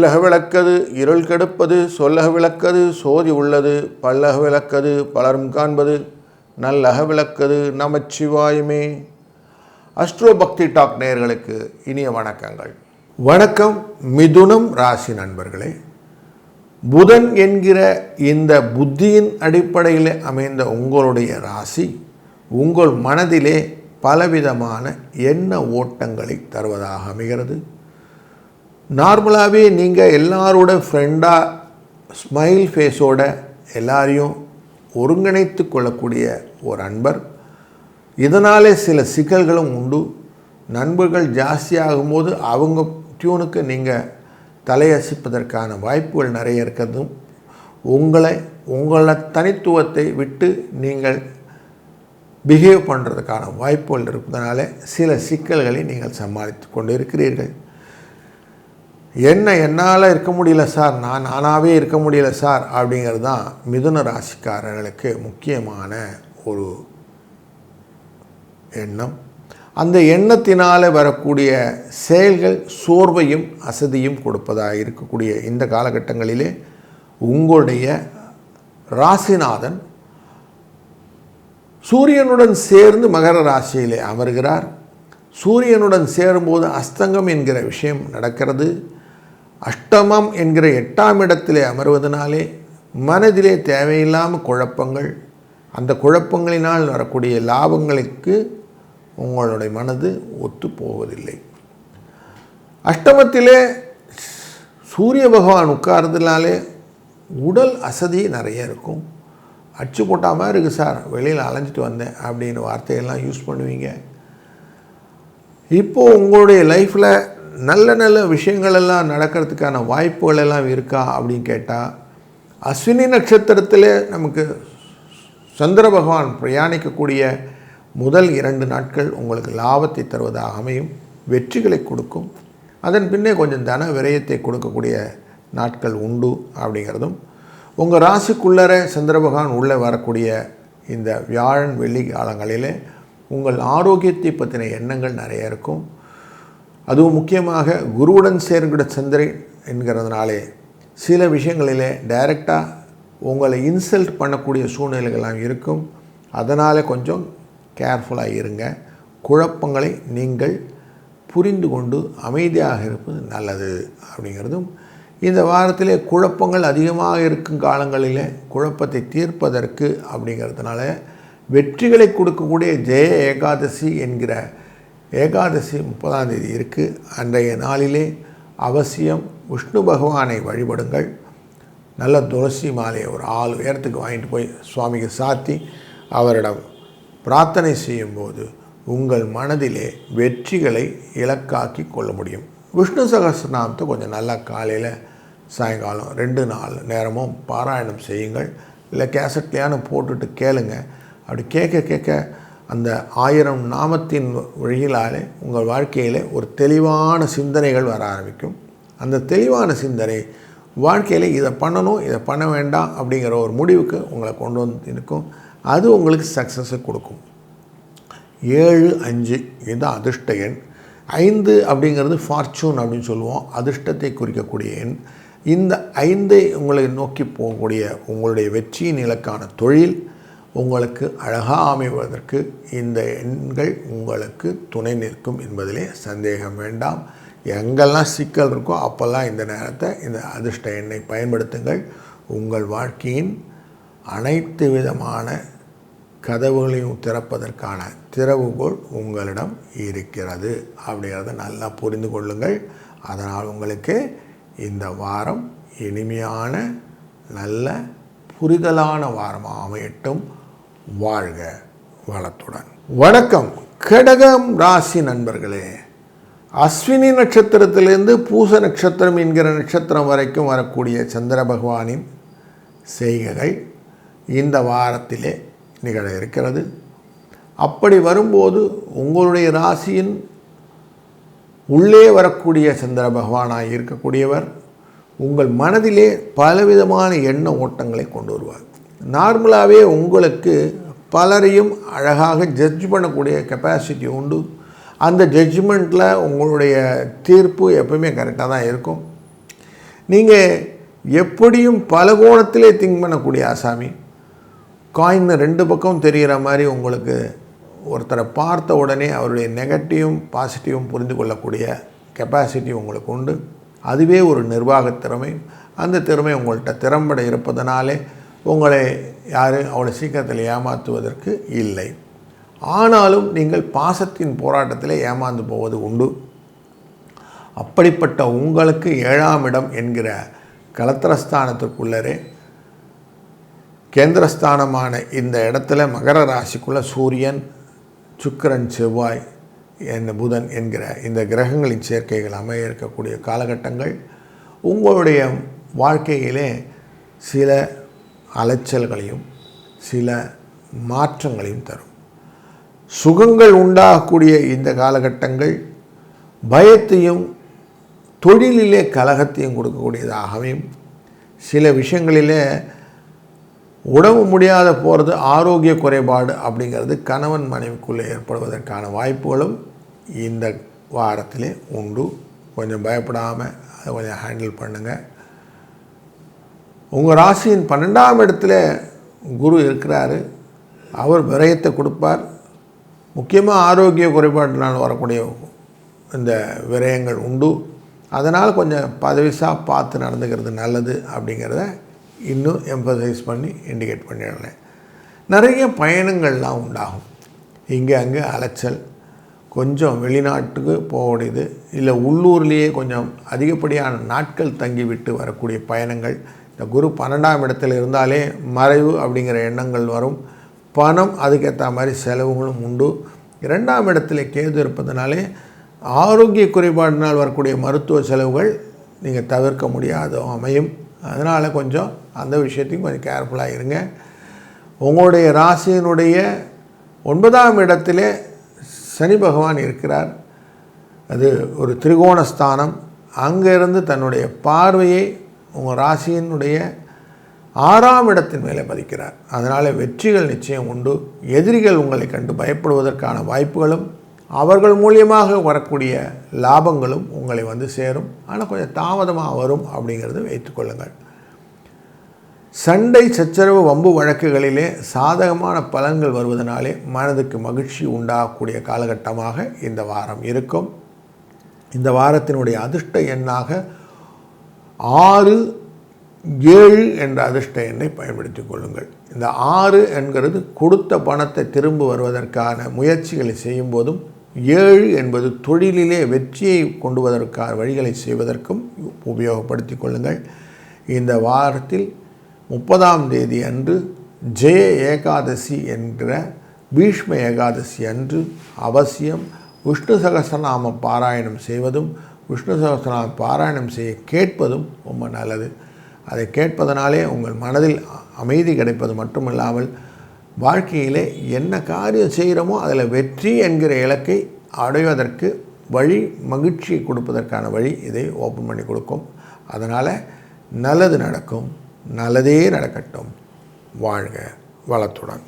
இல்லக விளக்கது இருள் கெடுப்பது சொல்லக விளக்கது சோதி உள்ளது பல்லக விளக்கது பலரும் காண்பது நல்லக விளக்கது நமச்சிவாயுமே. அஸ்ட்ரோ பக்தி டாக் நேயர்களுக்கு இனிய வணக்கங்கள். வணக்கம் மிதுனம் ராசி நண்பர்களே. புதன் என்கிற இந்த புத்தியின் அடிப்படையில் அமைந்த உங்களுடைய ராசி உங்கள் மனதிலே பலவிதமான எண்ண ஓட்டங்களை தருவதாக அமைகிறது. நார்மலாகவே நீங்கள் எல்லாரோட ஃப்ரெண்டாக ஸ்மைல் ஃபேஸோட எல்லாரையும் ஒருங்கிணைத்து கொள்ளக்கூடிய ஒரு அன்பர். இதனாலே சில சிக்கல்களும் உண்டு. நண்பர்கள் ஜாஸ்தியாகும்போது அவங்க டியூனுக்கு நீங்கள் தலையசிப்பதற்கான வாய்ப்புகள் நிறைய இருக்கிறதும் உங்களை உங்கள தனித்துவத்தை விட்டு நீங்கள் பிஹேவ் பண்ணுறதுக்கான வாய்ப்புகள் இருப்பதனால சில சிக்கல்களை நீங்கள் சமாளித்து கொண்டு இருக்கிறீர்கள் என்ன என்னால் இருக்க முடியல சார்? நான் நானாகவே இருக்க முடியல சார். அப்படிங்கிறது தான் மிதுன ராசிக்காரர்களுக்கு முக்கியமான ஒரு எண்ணம். அந்த எண்ணத்தினால் வரக்கூடிய செயல்கள் சோர்வையும் அசதியும் கொடுப்பதாக இருக்கக்கூடிய இந்த காலகட்டங்களிலே உங்களுடைய ராசிநாதன் சூரியனுடன் சேர்ந்து மகர ராசியிலே அமர்கிறார். சூரியனுடன் சேரும்போது அஸ்தங்கம் என்கிற விஷயம் நடக்கிறது. அஷ்டமம் என்கிற எட்டாம் இடத்திலே அமர்வதனாலே மனதிலே தேவையில்லாமல் குழப்பங்கள் அந்த குழப்பங்களினால் வரக்கூடிய லாபங்களுக்கு உங்களுடைய மனது ஒத்து போவதில்லை. அஷ்டமத்திலே சூரிய பகவான் உட்கார்றதுனாலே உடல் அசதி நிறைய இருக்கும். அச்சு போட்டால் மாதிரி இருக்குது சார் வெளியில் அலைஞ்சிட்டு வந்தேன் அப்படின்னு வார்த்தையெல்லாம் யூஸ் பண்ணுவீங்க. இப்போது உங்களுடைய லைஃப்பில் நல்ல நல்ல விஷயங்களெல்லாம் நடக்கிறதுக்கான வாய்ப்புகள் எல்லாம் இருக்கா அப்படின்னு கேட்டால் அஸ்வினி நட்சத்திரத்தில் நமக்கு சந்திர பகவான் பிரயாணிக்கக்கூடிய முதல் இரண்டு நாட்கள் உங்களுக்கு லாபத்தை தருவதாக அமையும் வெற்றிகளை கொடுக்கும். அதன் பின்னே கொஞ்சம் தன விரயத்தை கொடுக்கக்கூடிய நாட்கள் உண்டு அப்படிங்கிறதும் உங்கள் ராசிக்குள்ளர சந்திர பகவான் உள்ளே வரக்கூடிய இந்த வியாழன் வெள்ளி காலங்களிலே உங்கள் ஆரோக்கியத்தை பற்றின எண்ணங்கள் நிறைய இருக்கும். அதுவும் முக்கியமாக குருவுடன் சேர்கிற சந்திரன் என்கிறதுனாலே சில விஷயங்களிலே டைரெக்டாக உங்களை இன்சல்ட் பண்ணக்கூடிய சூழ்நிலைகள்லாம் இருக்கும். அதனால் கொஞ்சம் கேர்ஃபுல்லாக இருங்க. குழப்பங்களை நீங்கள் புரிந்து கொண்டு அமைதியாக இருப்பது நல்லது அப்படிங்கிறதும் இந்த வாரத்திலே குழப்பங்கள் அதிகமாக இருக்கும் காலங்களிலே குழப்பத்தை தீர்ப்பதற்கு அப்படிங்கிறதுனால வெற்றிகளை கொடுக்கக்கூடிய ஜெய ஏகாதசி என்கிற ஏகாதசி முப்பதாம் தேதி இருக்குது அன்றைய நாளிலே அவசியம் விஷ்ணு பகவானை வழிபடுங்கள். நல்ல துளசி மாலையை ஒரு ஆள் உயரத்துக்கு வாங்கிட்டு போய் சுவாமிக்கு சாத்தி அவரிடம் பிரார்த்தனை செய்யும்போது உங்கள் மனதிலே வெற்றிகளை இலக்காக்கி கொள்ள முடியும். விஷ்ணு சகசிரநாமத்தை கொஞ்சம் நல்லா காலையில் சாயங்காலம் ரெண்டு நாள் நேரமும் பாராயணம் செய்யுங்கள். இல்லை கேசட்லையான போட்டுட்டு கேளுங்க. அப்படி கேட்க கேட்க அந்த ஆயிரம் நாமத்தின் வழியிலாலே உங்கள் வாழ்க்கையில் ஒரு தெளிவான சிந்தனைகள் வர ஆரம்பிக்கும். அந்த தெளிவான சிந்தனை வாழ்க்கையில் இதை பண்ணணும் இதை பண்ண வேண்டாம் அப்படிங்கிற ஒரு முடிவுக்கு உங்களை கொண்டு வந்து இருக்கும் அது உங்களுக்கு சக்ஸஸை கொடுக்கும். ஏழு அஞ்சு இதுதான் அதிர்ஷ்ட எண். ஐந்து அப்படிங்கிறது ஃபார்ச்சூன் அப்படின்னு சொல்லுவோம். அதிர்ஷ்டத்தை குறிக்கக்கூடிய எண். இந்த ஐந்தை உங்களை நோக்கி போகக்கூடிய உங்களுடைய வெற்றியின் இலக்கான தொழில் உங்களுக்கு அழகாக அமைவதற்கு இந்த எண்கள் உங்களுக்கு துணை நிற்கும் என்பதிலே சந்தேகம் வேண்டாம். எங்கெல்லாம் சிக்கல் இருக்கோ அப்போல்லாம் இந்த நேரத்தை இந்த அதிர்ஷ்ட எண்ணை பயன்படுத்துங்கள். உங்கள் வாழ்க்கையின் அனைத்து விதமான கதவுகளையும் திறப்பதற்கான திறவுகோள் உங்களிடம் இருக்கிறது. அப்படிங்கிறத நல்லா புரிந்து கொள்ளுங்கள். அதனால் உங்களுக்கு இந்த வாரம் இனிமையான நல்ல புரிதலான வாரமாக அமையட்டும். வாழ்க வளத்துடன். வணக்கம். கடகம் ராசி நண்பர்களே அஸ்வினி நட்சத்திரத்திலிருந்து பூச நட்சத்திரம் என்கிற நட்சத்திரம் வரைக்கும் வரக்கூடிய சந்திர பகவானின் செய்கைகள் இந்த வாரத்திலே நிகழ இருக்கிறது. அப்படி வரும்போது உங்களுடைய ராசியின் உள்ளே வரக்கூடிய சந்திர பகவானாக இருக்கக்கூடியவர் உங்கள் மனதிலே பலவிதமான எண்ண ஓட்டங்களை கொண்டு வருவார். நார்மலாகவே உங்களுக்கு பலரையும் அழகாக ஜட்ஜ் பண்ணக்கூடிய கெப்பாசிட்டி உண்டு. அந்த ஜட்ஜ்மெண்ட்டில் உங்களுடைய தீர்ப்பு எப்பவுமே கரெக்டாக தான் இருக்கும். நீங்கள் எப்படியும் பல கோணத்திலே திங்க் பண்ணக்கூடிய ஆசாமி. காயின் ரெண்டு பக்கம் தெரிகிற மாதிரி உங்களுக்கு ஒருத்தரை பார்த்த உடனே அவருடைய நெகட்டிவும் பாசிட்டிவும் புரிந்து கொள்ளக்கூடிய கெப்பாசிட்டி உங்களுக்கு உண்டு. அதுவே ஒரு நிர்வாக திறமை. அந்த திறமை உங்கள்கிட்ட திறம்பட இருப்பதனாலே உங்களை யாரும் அவ்வளோ சீக்கிரத்தில் ஏமாற்றுவதற்கு இல்லை. ஆனாலும் நீங்கள் பாசத்தின் போராட்டத்தில் ஏமாந்து போவது உண்டு. அப்படிப்பட்ட உங்களுக்கு ஏழாம் இடம் என்கிற கலத்திரஸ்தானத்திற்குள்ளரே கேந்திரஸ்தானமான இந்த இடத்துல மகர ராசிக்குள்ள சூரியன் சுக்கிரன் செவ்வாய் என்ன புதன் என்கிற இந்த கிரகங்களின் சேர்க்கைகள் அமைய இருக்கக்கூடிய காலகட்டங்கள் உங்களுடைய வாழ்க்கையிலே சில அலைச்சல்களையும் சில மாற்றங்களையும் தரும். சுகங்கள் உண்டாகக்கூடிய இந்த காலகட்டங்கள் பயத்தையும் தொழிலிலே கலகத்தையும் கொடுக்கக்கூடியதாகவும் சில விஷயங்களிலே உடம்பு முடியாத போகிறது ஆரோக்கிய குறைபாடு அப்படிங்கிறது கணவன் மனைவிக்குள்ளே ஏற்படுவதற்கான வாய்ப்புகளும் இந்த வாரத்திலே உண்டு. கொஞ்சம் பயப்படாமல் அதை கொஞ்சம் ஹேண்டில் பண்ணுங்கள் உங்கள் ராசியின் பன்னெண்டாம் இடத்துல குரு இருக்கிறாரு. அவர் விரயத்தை கொடுப்பார். முக்கியமாக ஆரோக்கிய குறைபாட்டினால் வரக்கூடிய இந்த விரயங்கள் உண்டு. அதனால் கொஞ்சம் பதவிசாக பார்த்து நடந்துக்கிறது நல்லது அப்படிங்கிறத இன்னும் எம்பசைஸ் பண்ணி இண்டிகேட் பண்ணிடுறேன். நிறைய பயணங்கள்லாம் உண்டாகும். இங்கே அங்கே அலைச்சல் கொஞ்சம் வெளிநாட்டுக்கு போகக்கூடியது இல்லை உள்ளூர்லேயே கொஞ்சம் அதிகப்படியான நாட்கள் தங்கிவிட்டு வரக்கூடிய பயணங்கள் இந்த குரு பன்னெண்டாம் இடத்துல இருந்தாலே மறைவு அப்படிங்கிற எண்ணங்கள் வரும். பணம் அதுக்கேற்ற மாதிரி செலவுகளும் உண்டு. இரண்டாம் இடத்துல கேது இருப்பதனாலே ஆரோக்கிய குறைபாடினால் வரக்கூடிய மருத்துவ செலவுகள் நீங்கள் தவிர்க்க முடியாத அமையும். அதனால் கொஞ்சம் அந்த விஷயத்தையும் கொஞ்சம் கேர்ஃபுல்லாக இருங்க. உங்களுடைய ராசியினுடைய ஒன்பதாம் இடத்திலே சனி பகவான் இருக்கிறார். அது ஒரு திரிகோணஸ்தானம். அங்கேருந்து தன்னுடைய பார்வையை உங்கள் ராசியினுடைய ஆறாம் இடத்தின் மேலே பதிக்கிறார் அதனால் வெற்றிகள் நிச்சயம் உண்டு. எதிரிகள் உங்களை கண்டு பயப்படுவதற்கான வாய்ப்புகளும் அவர்கள் மூலியமாக வரக்கூடிய லாபங்களும் உங்களை வந்து சேரும். ஆனால் கொஞ்சம் தாமதமாக வரும் அப்படிங்கிறது வைத்துக்கொள்ளுங்கள் சண்டை சச்சரவு வம்பு வழக்குகளிலே சாதகமான பலன்கள் வருவதனாலே மனதுக்கு மகிழ்ச்சி உண்டாகக்கூடிய காலகட்டமாக இந்த வாரம் இருக்கும். இந்த வாரத்தினுடைய அதிர்ஷ்ட எண்ணாக ஆறு ஏழு என்ற அதிர்ஷ்ட எண்ணை பயன்படுத்திக் கொள்ளுங்கள். இந்த ஆறு என்கிறது கொடுத்த பணத்தை திரும்ப வருவதற்கான முயற்சிகளை செய்யும் போதும் ஏழு என்பது தொழிலிலே வெற்றியை கொண்டுவதற்கான வழிகளை செய்வதற்கும் உபயோகப்படுத்தி கொள்ளுங்கள். இந்த வாரத்தில் முப்பதாம் தேதி அன்று ஜெய ஏகாதசி என்கிற பீஷ்ம ஏகாதசி அன்று அவசியம் விஷ்ணு சகசநாம பாராயணம் செய்வதும் விஷ்ணு சகஸ்திரநாம பாராயணம் செய்ய கேட்பதும் ரொம்ப நல்லது. அதை கேட்பதனாலே உங்கள் மனதில் அமைதி கிடைப்பது மட்டுமில்லாமல் வாழ்க்கையிலே என்ன காரியம் செய்கிறோமோ அதில் வெற்றி என்கிற இலக்கை அடைவதற்கு வழி மகிழ்ச்சியை கொடுப்பதற்கான வழி இதை ஓப்பன் பண்ணி கொடுக்கும். அதனால் நல்லது நடக்கும் நல்லதே நடக்கட்டும். வாழ்க வளத்துடன்.